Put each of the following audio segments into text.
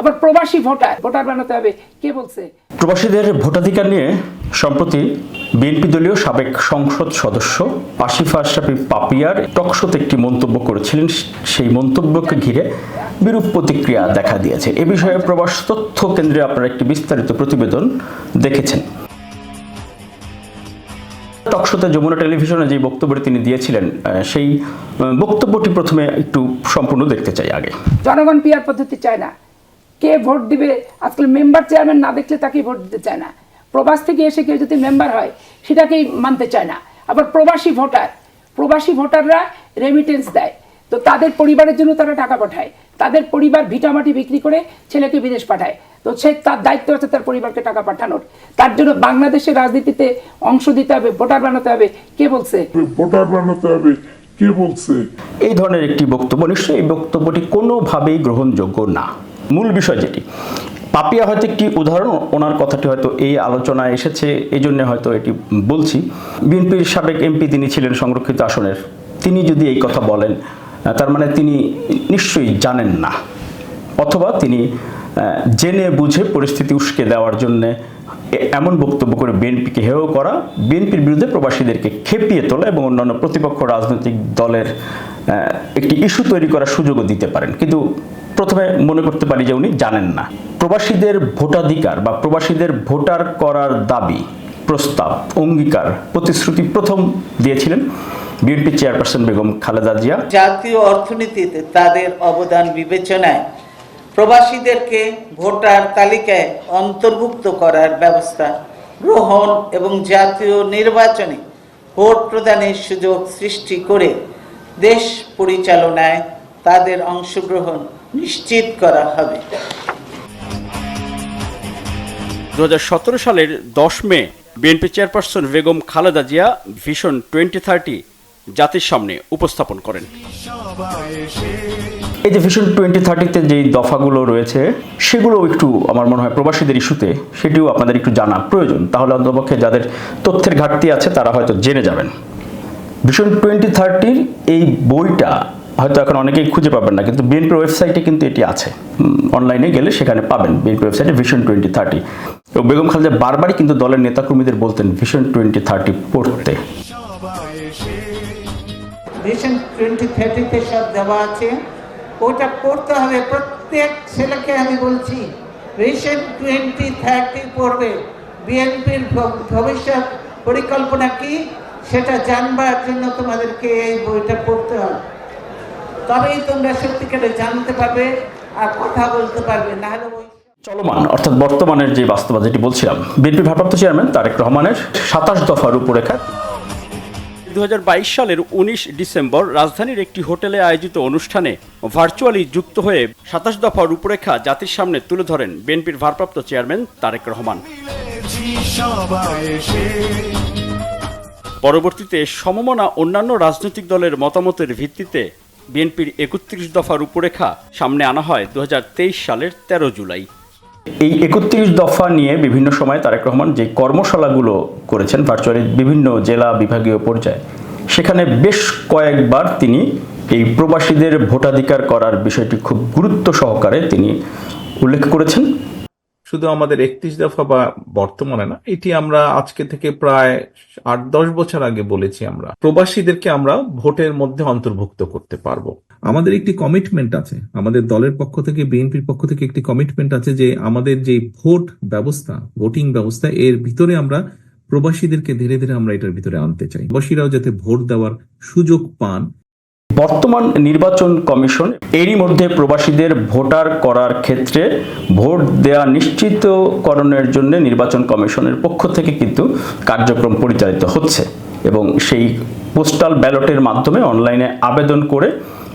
আবার প্রবাসী voter voter বানাতে হবে। কে বলছে? প্রবাসীদের ভোটাধিকার নিয়ে সম্প্রতি বিএনপি দলীয় সাবেক সংসদ সদস্য আসিফ আশরাফি পাপিয়ার টকশোতে একটি মন্তব্য করেছিলেন। সেই মন্তব্যকে ঘিরে বিরূপ প্রতিক্রিয়া দেখা দিয়েছে। এ বিষয়ে প্রবাস তথ্য কেন্দ্রে আপনারা একটি বিস্তারিত প্রতিবেদন দেখেছেন। টকশোতে যমুনা টেলিভিশনে যে বক্তব্যটি তিনি দিয়েছিলেন সেই বক্তব্যটি প্রথমে একটু সম্পূর্ণ দেখতে চাই আগে। জনগণ পিয়ার পদ্ধতি চায় না। কে ভোট দিবে? আজকাল মেম্বার চেয়ারম্যান না দেখলে তাকেই ভোট দিতে চায় না। প্রবাস থেকে এসে কেউ যদি মেম্বার হয় সেটাকেই মানতে চায় না। আবার প্রবাসী ভোটার প্রবাসী ভোটাররা রেমিটেন্স দেয়। তো তাদের পরিবারের জন্য তারা টাকা পাঠায়। তাদের পরিবার ভিটামাটি বিক্রি করে ছেলেকে বিদেশ পাঠায়। তো সে তার দায়িত্ব আছে তার পরিবারকে টাকা পাঠানোর। তার জন্য বাংলাদেশের রাজনীতিতে অংশ দিতে হবে ভোটার বানাতে হবে। কে বলছে? ভোটার বানাতে হবে। কে বলছে? এই ধরনের একটি বক্তব্য নিশ্চয়ই এই বক্তব্যটি কোনোভাবেই গ্রহণযোগ্য না। মূল বিষয় যেটি। পাপিয়া হয়তো একটি উদাহরণ, ওনার কথাটি হয়তো এই আলোচনায় এসেছে এই জন্য হয়তো এটি বলছি। বিএনপির সাবেক এমপি তিনি ছিলেন সংরক্ষিত আসনের। তিনি যদি এই কথা বলেন তার মানে তিনি নিশ্চয়ই জানেন না। অথবা তিনি জেনে বুঝে পরিস্থিতি উস্কে দেওয়ার জন্য এমন বক্তব্য করে বিএনপিকে হেয় করা, বিএনপির বিরুদ্ধে প্রবাসীদেরকে খেপিয়ে তোলা এবং অন্যান্য প্রতিপক্ষ রাজনৈতিক দলের একটি ইস্যু তৈরি করার সুযোগও দিতে পারেন। কিন্তু প্রথমে মনে করতে পারি যে উনি জানেন না। প্রবাসীদের ভোটাধিকার বা প্রবাসীদের ভোটার করার দাবি, প্রস্তাব, অঙ্গীকার, প্রতিশ্রুতি প্রথম দিয়েছিলেন বিএনপি চেয়ারপারসন বেগম খালেদা জিয়া। জাতীয় অর্থনীতিতে তাদের অবদান বিবেচনায় প্রবাসীদেরকে ভোটার তালিকায় অন্তর্ভুক্ত করার ব্যবস্থা গ্রহণ এবং জাতীয় নির্বাচনে ভোট প্রদানের সুযোগ সৃষ্টি করে দেশ পরিচালনায় তাদের অংশগ্রহণ নিশ্চিত করা হবে। দু হাজার সতেরো সালের দশ May BNP chairperson Begum Khaleda Zia vision twenty thirty জাতির সামনে উপস্থাপন করেন। এই যে ভিশন টোয়েন্টি থার্টিতে যেই দফাগুলো রয়েছে, সেগুলো একটু আমার মনে হয় প্রবাসীদের ইস্যুতে, সেটিও আপনাদের একটু জানা প্রয়োজন। তাহলে অন্তপক্ষে যাদের তথ্যের ঘাটতি আছে, তারা হয়তো জেনে যাবেন। ভিশন টোয়েন্টি থার্টির এই বইটা হয়তো এখন অনেকেই খুঁজে পাবেন না, কিন্তু বিএনপির ওয়েবসাইটে কিন্তু এটি আছে। অনলাইনে গেলে সেখানে পাবেন বিএনপি ওয়েবসাইটে ভিশন টোয়েন্টি থার্টি এবং বেগম খালেদা বারবারই কিন্তু দলের নেতাকর্মীদের বলতেন ভিশন টোয়েন্টি থার্টি পড়তে। ভিশন টোয়েন্টি থার্টিতে সব দেওয়া আছে। ওটা পড়তে হবে। প্রত্যেক ছেলেকে আমি বলছি ভিশন টোয়েন্টি থার্টি পড়বে। বিএনপির ভবিষ্যৎ পরিকল্পনা কি, সেটা জানবার জন্য তোমাদেরকে এই বইটা পড়তে হবে। তবেই তোমরা সত্যিকারে জানতে পারবে আর কথা বলতে পারবে না হলে ওই চলমান, অর্থাৎ বর্তমানের যে বাস্তবতা, যেটি বলছিলাম। বিএনপি ভারপ্রাপ্ত চেয়ারম্যান তারেক রহমানের সাতাশ দফা রূপরেখা দু হাজার বাইশ সালের উনিশ ডিসেম্বর রাজধানীর একটি হোটেলে আয়োজিত অনুষ্ঠানে ভার্চুয়ালি যুক্ত হয়ে সাতাশ দফা রূপরেখা জাতির সামনে তুলে ধরেন বিএনপির ভারপ্রাপ্ত চেয়ারম্যান তারেক রহমান। পরবর্তীতে সমমনা অন্যান্য রাজনৈতিক দলের মতামতের ভিত্তিতে বিএনপির একত্রিশ দফা রূপরেখা সামনে আনা হয় দু হাজার তেইশ সালের ১৩ জুলাই। এই একত্রিশ দফা নিয়ে বিভিন্ন সময় তারেক রহমান যে কর্মশালাগুলো করেছেন ভার্চুয়ালি বিভিন্ন জেলা বিভাগীয় পর্যায়ে, সেখানে বেশ কয়েকবার তিনি এই প্রবাসীদের ভোটাধিকার করার বিষয়টি খুব গুরুত্ব সহকারে তিনি উল্লেখ করেছেন। শুধু আমাদের একত্রিশ দফা বা বর্তমানে না, এটি আমরা আজকে থেকে প্রায় আট, দশ বছর আগে বলেছি আমরা, প্রবাসীদেরকে আমরা ভোটের মধ্যে অন্তর্ভুক্ত করতে পারব। আমাদের একটি কমিটমেন্ট আছে, আমাদের দলের পক্ষ থেকে, বিএনপির পক্ষ থেকে একটি কমিটমেন্ট আছে যে আমাদের যে ভোট ব্যবস্থা ভোটিং ব্যবস্থা, এর ভিতরে আমরা প্রবাসীদেরকে ধীরে ধীরে আমরা এটার ভিতরে আনতে চাই। প্রবাসীরাও যাতে ভোট দেওয়ার সুযোগ পান। বর্তমান নির্বাচন কমিশন এরই মধ্যে প্রবাসীদের ভোটার করার ক্ষেত্রে ভোট দেয়া নিশ্চিতকরণের জন্য নির্বাচন কমিশনের পক্ষ থেকে কিন্তু কার্যক্রম পরিচালিত হচ্ছে এবং সেই পোস্টাল ব্যালটের মাধ্যমে অনলাইনে আবেদন করে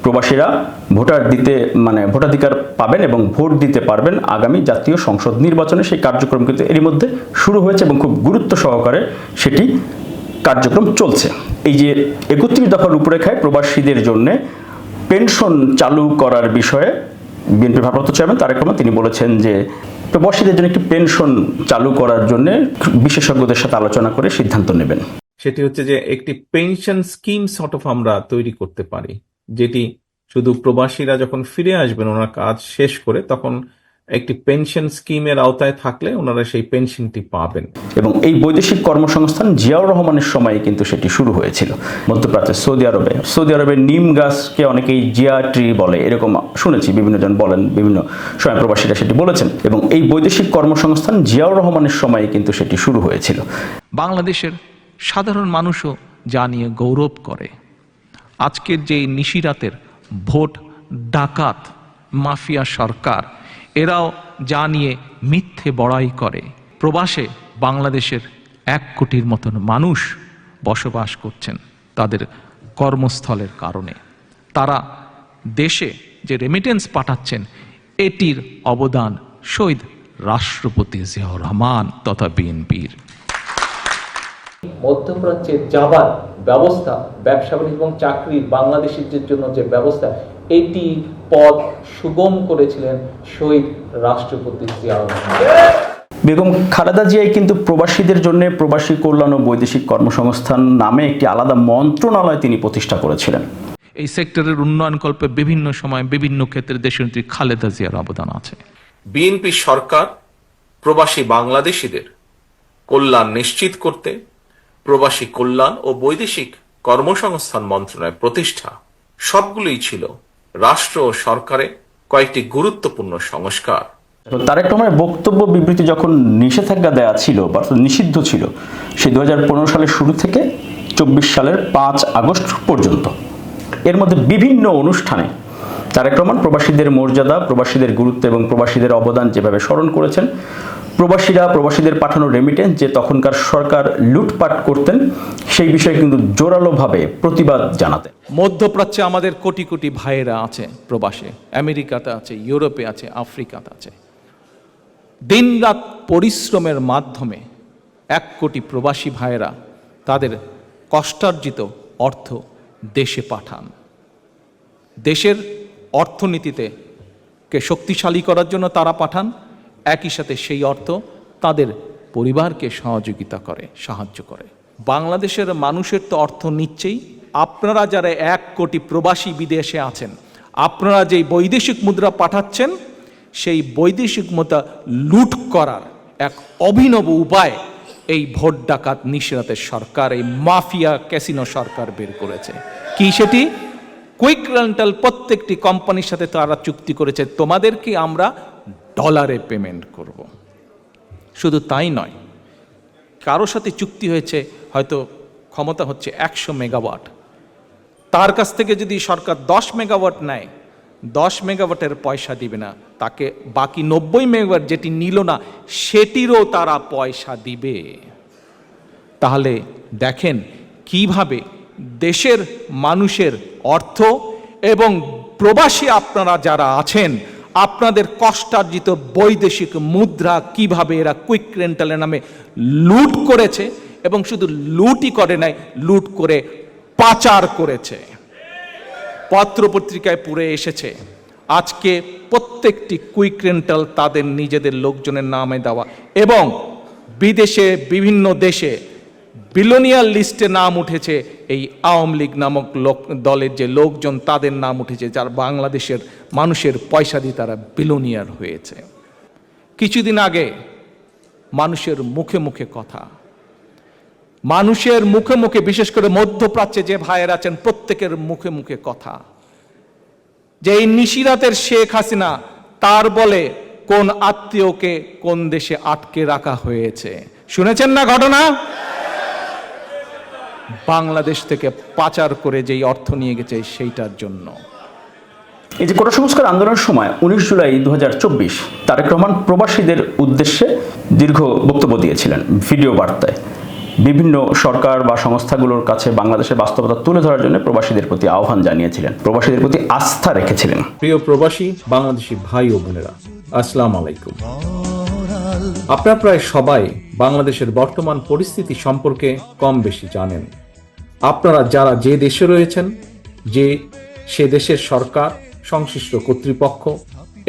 প্রবাসীরা ভোটার দিতে মানে ভোটাধিকার পাবেন এবং ভোট দিতে পারবেন আগামী জাতীয় সংসদ নির্বাচনে। সেই কার্যক্রম কিন্তু এরই মধ্যে শুরু হয়েছে এবং খুব গুরুত্ব সহকারে সেটি কার্যক্রম চলছে। এই যে একত্রিশ দফার রূপরেখায় প্রবাসীদের জন্য পেনশন চালু করার বিষয়ে বিএনপি ভারপ্রাপ্ত চেয়ারম্যান তারেক রহমান তিনি বলেছেন যে প্রবাসীদের জন্য একটি পেনশন চালু করার জন্য বিশেষজ্ঞদের সাথে আলোচনা করে সিদ্ধান্ত নেবেন। সেটি হচ্ছে যে একটি পেনশন স্কিম সর্ট অফ আমরা তৈরি করতে পারি, যেটি শুধু প্রবাসীরা যখন ফিরে আসবেন, ওনার কাজ শেষ করে তখন একটি পেনশন স্কিমের আওতায় থাকলে ওনারা সেই পেনশনটি পাবেন। এবং এই বৈদেশিক কর্মসংস্থান জিয়াউর রহমানের সময়ে কিন্তু সেটি শুরু হয়েছিল মধ্যপ্রাচ্যের সৌদি আরবে। সৌদি আরবের নিম গাছকে অনেকেই জিয়া ট্রি বলে এরকম শুনেছি বিভিন্ন জন বলেন বিভিন্ন সময় প্রবাসীরা সেটি বলেছেন। এবং এই বৈদেশিক কর্মসংস্থান জিয়াউর রহমানের সময়ে কিন্তু সেটি শুরু হয়েছিল। বাংলাদেশের সাধারণ মানুষও যা নিয়ে গৌরব করে। আজকের যে নিশিরাতের ভোট ডাকাত মাফিয়া সরকার এরাও যা নিয়ে মিথ্যে বড়াই করে। প্রবাসে বাংলাদেশের এক কোটির মতন মানুষ বসবাস করছেন তাদের কর্মস্থলের কারণে। তারা দেশে যে রেমিটেন্স পাঠাচ্ছেন, এটির অবদান শহীদ রাষ্ট্রপতি জিয়াউর রহমান তথা বিএনপির। মধ্যপ্রাচ্যে যাবার ব্যবস্থা, ব্যবসা বাণিজ্য এবং চাকরির বাংলাদেশিদের জন্য যে ব্যবস্থা এটি পথ সুগম করেছিলেন শহীদ রাষ্ট্রপতি জিয়াউর বেগম খালেদা জিয়াই কিন্তু প্রবাসীদের জন্য প্রবাসী কল্যাণ ও বৈদেশিক কর্মসংস্থান নামে একটি আলাদা মন্ত্রণালয় তিনি প্রতিষ্ঠা করেছিলেন। এই সেক্টরের উন্নয়ন কল্পে বিভিন্ন সময় বিভিন্ন ক্ষেত্রে দেশনেত্রী খালেদা জিয়ার অবদান আছে। বিএনপি সরকার প্রবাসী বাংলাদেশিদের কল্যাণ নিশ্চিত করতে প্রবাসী কল্যাণ ও বৈদেশিক কর্মসংস্থান মন্ত্রণালয় প্রতিষ্ঠা। সবগুলোই ছিল রাষ্ট্র ও সরকারে কয়েকটি গুরুত্বপূর্ণ সংস্কার। তারেক রহমানের বক্তব্য বিবৃতি যখন নিষেধাজ্ঞা দেওয়া ছিল, বা নিষিদ্ধ ছিল, সে দু হাজার পনেরো সালের শুরু থেকে চব্বিশ সালের পাঁচ আগস্ট পর্যন্ত। এর মধ্যে বিভিন্ন অনুষ্ঠানে তারেক রহমান প্রবাসীদের মর্যাদা, প্রবাসীদের গুরুত্ব এবং প্রবাসীদের অবদান যেভাবে স্মরণ করেছেন প্রবাসীরা, প্রবাসীদের পাঠানো রেমিটেন্স যে তখনকার সরকার লুটপাট করতেন, সেই বিষয়ে কিন্তু জোরালোভাবে প্রতিবাদ জানাতেন। মধ্যপ্রাচ্যে আমাদের কোটি কোটি ভাইয়েরা আছে প্রবাসে। আমেরিকাতে আছে, ইউরোপে আছে, আফ্রিকাতে আছে। দিনরাত পরিশ্রমের মাধ্যমে এক কোটি প্রবাসী ভাইয়েরা তাদের কষ্টার্জিত অর্থ দেশে পাঠান। দেশের অর্থনীতিতে কে শক্তিশালী করার জন্য তারা পাঠান একই সাথে সেই অর্থ তাদের পরিবারকে সহযোগিতা করে, সাহায্য করে। বাংলাদেশের মানুষের তো অর্থ নিচ্ছেই। আপনারা যারা এক কোটি প্রবাসী বিদেশে আছেন, আপনারা যেই বৈদেশিক মুদ্রা পাঠাচ্ছেন, সেই বৈদেশিক মুদ্রা লুট করার এক অভিনব উপায় এই ভোট ডাকাত নিশরাতের সরকার, এই মাফিয়া ক্যাসিনো সরকার বের করেছে। কি সেটি? কুইক রেন্টাল প্রত্যেকটি কোম্পানির সাথে তারা চুক্তি করেছে। তোমাদেরকে আমরা ডলারে পেমেন্ট করব। শুধু তাই নয়, কারও সাথে চুক্তি হয়েছে, হয়তো ক্ষমতা হচ্ছে একশো মেগাওয়াট তার কাছ থেকে যদি সরকার দশ মেগাওয়াট নেয়, দশ মেগাওয়াটের পয়সা দিবে না, তাকে বাকি নব্বই মেগাওয়াট যেটি নিল না, সেটিরও তারা পয়সা দিবে। তাহলে দেখেন কীভাবে দেশের মানুষের অর্থ এবং প্রবাসী আপনারা যারা আছেন আপনাদের কষ্টার্জিত বৈদেশিক মুদ্রা কীভাবে এরা কুইক রেন্টালের নামে লুট করেছে এবং শুধু লুটই করে নাই, লুট করে পাচার করেছে। পত্রপত্রিকায় পুরে এসেছে। আজকে প্রত্যেকটি কুইক রেন্টাল তাদের নিজেদের লোকজনের নামে দেওয়া এবং বিদেশে বিভিন্ন দেশে বিলোনিয়ার লিস্টে নাম উঠেছে, এই আওয়ামী লীগ নামক লোক, দলের যে লোকজন, তাদের নাম উঠেছে, যার বাংলাদেশের মানুষের পয়সা দিয়ে তারা বিলোনিয়ার হয়েছে। কিছুদিন আগে মানুষের মুখে মুখে কথা। মানুষের মুখে মুখে, বিশেষ করে মধ্যপ্রাচ্যে যে ভাইয়ের আছেন, প্রত্যেকের মুখে মুখে কথা। যে এই নিশিরাতের শেখ হাসিনা, তার বলে কোন আত্মীয়কে কোন দেশে আটকে রাখা হয়েছে। শুনেছেন না ঘটনা? বাংলাদেশ থেকে পাচার করে যেই অর্থ নিয়ে গেছে সেইটার জন্য। এই যে কোটা সংস্কার আন্দোলনের সময় উনিশ জুলাই দু তারেক রহমান প্রবাসীদের উদ্দেশ্যে দীর্ঘ বক্তব্য দিয়েছিলেন ভিডিও বার্তায়। বিভিন্ন সরকার বা সংস্থাগুলোর কাছে বাংলাদেশের বাস্তবতা তুলে ধরার জন্য প্রবাসীদের প্রতি আহ্বান জানিয়েছিলেন। প্রবাসীদের প্রতি আস্থা রেখেছিলেন। প্রিয় প্রবাসী বাংলাদেশি ভাই ও বোনেরা আসসালাম আলাইকুম। আপনারা প্রায় সবাই বাংলাদেশের বর্তমান পরিস্থিতি সম্পর্কে কম বেশি জানেন। আপনারা যারা যে দেশে রয়েছেন যে সে দেশের সরকার সংশ্লিষ্ট কর্তৃপক্ষ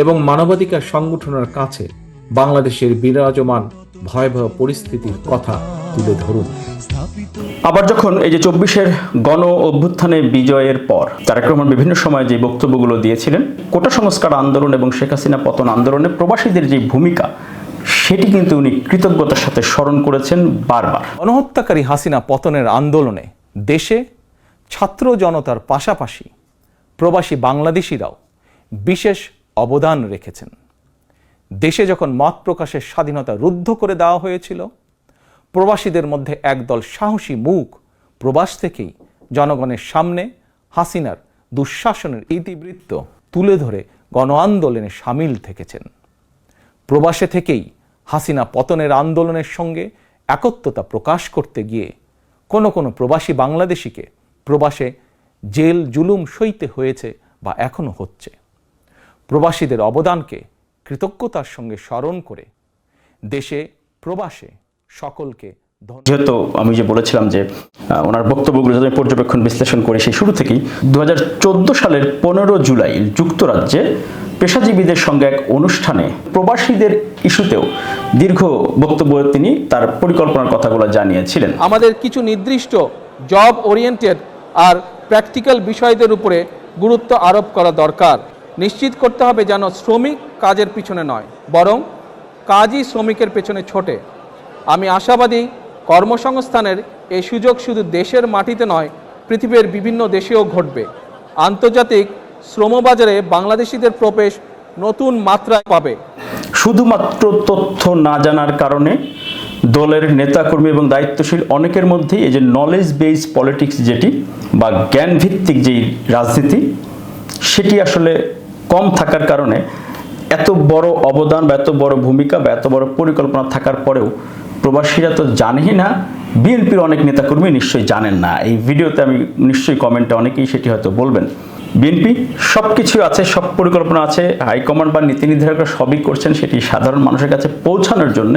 এবং মানবাধিকার সংগঠনের কাছে বাংলাদেশের বিরাজমান ভয়াবহ পরিস্থিতির কথা তুলে ধরুন। আবার যখন এই যে চব্বিশের গণ অভ্যুত্থানে বিজয়ের পর তারেক রহমান বিভিন্ন সময় যে বক্তব্যগুলো দিয়েছিলেন কোটা সংস্কার আন্দোলন এবং শেখ হাসিনা পতন আন্দোলনে প্রবাসীদের যে ভূমিকা সেটি কিন্তু উনি কৃতজ্ঞতার সাথে স্মরণ করেছেন বারবার। গণহত্যাকারী হাসিনা পতনের আন্দোলনে দেশে ছাত্র জনতার পাশাপাশি প্রবাসী বাংলাদেশিরাও বিশেষ অবদান রেখেছেন। দেশে যখন মত প্রকাশের স্বাধীনতা রুদ্ধ করে দেওয়া হয়েছিল, প্রবাসীদের মধ্যে একদল সাহসী মুখ প্রবাস থেকেই জনগণের সামনে হাসিনার দুঃশাসনের ইতিবৃত্ত তুলে ধরে গণ আন্দোলনে সামিল থেকেছেন। প্রবাসে থেকেই হাসিনা পতনের আন্দোলনের সঙ্গে একত্বতা প্রকাশ করতে গিয়ে কোনো কোনো প্রবাসী বাংলাদেশিকে প্রবাসে জেল জুলুম সইতে হয়েছে বা এখনও হচ্ছে। প্রবাসীদের অবদানকে কৃতজ্ঞতার সঙ্গে স্মরণ করে দেশে প্রবাসে সকলকে যেহেতু আমি যে বলেছিলাম যে ওনার বক্তব্যগুলো যদি পর্যবেক্ষণ বিশ্লেষণ করি, সেই শুরু থেকেই দু হাজার চোদ্দ সালের পনেরো জুলাই যুক্তরাজ্যে পেশাজীবীদের সঙ্গে এক অনুষ্ঠানে প্রবাসীদের ইস্যুতেও দীর্ঘ বক্তব্য তিনি তার পরিকল্পনার কথাগুলো জানিয়েছিলেন। আমাদের কিছু নির্দিষ্ট জব ওরিয়েন্টেড আর প্র্যাকটিক্যাল বিষয়দের উপরে গুরুত্ব আরোপ করা দরকার। নিশ্চিত করতে হবে যেন শ্রমিক কাজের পিছনে নয়, বরং কাজই শ্রমিকের পেছনে ছোটে। আমি আশাবাদী কর্মসংস্থানের এই সুযোগ শুধু দেশের মাটিতে নয়, পৃথিবীর বিভিন্ন দেশেও ঘটবে। আন্তর্জাতিক শ্রমবাজারে বাংলাদেশিদের প্রবেশ নতুন মাত্রায় পাবে। শুধুমাত্র তথ্য না জানার কারণে দলের নেতাকর্মী এবং দায়িত্বশীল অনেকের মধ্যেই এই যে নলেজ বেস পলিটিক্স যেটি বা জ্ঞান ভিত্তিক যেই রাজনীতি, সেটি আসলে কম থাকার কারণে এত বড় অবদান বা এত বড় ভূমিকা বা এত বড় পরিকল্পনা থাকার পরেও প্রবাসীরা তো জানেই না, বিএনপির অনেক নেতাকর্মী নিশ্চয়ই জানেন না। এই ভিডিওতে আমি নিশ্চয়ই কমেন্টে অনেকেই সেটি হয়তো বলবেন। বিএনপি সব কিছু আছে, সব পরিকল্পনা আছে হাইকমান্ড বা নীতি নির্ধারকরা সবই করছেন, সেটি সাধারণ মানুষের কাছে পৌঁছানোর জন্য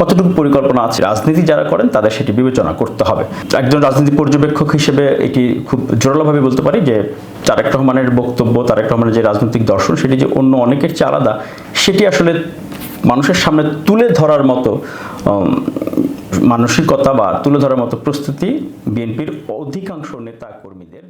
কতটুকু পরিকল্পনা আছে, রাজনীতি যারা করেন তাদের সেটি বিবেচনা করতে হবে। একজন রাজনীতি পর্যবেক্ষক হিসেবে এটি খুব জোরালোভাবে বলতে পারি যে, তারেক রহমানের বক্তব্য, তারেক রহমানের যে রাজনৈতিক দর্শন, সেটি যে অন্য অনেকের চেয়ে আলাদা, সেটি আসলে মানুষের সামনে তুলে ধরার মতো মানসিকতা বা তুলে ধরার মতো প্রস্তুতি বিএনপির অধিকাংশ নেতা কর্মীদের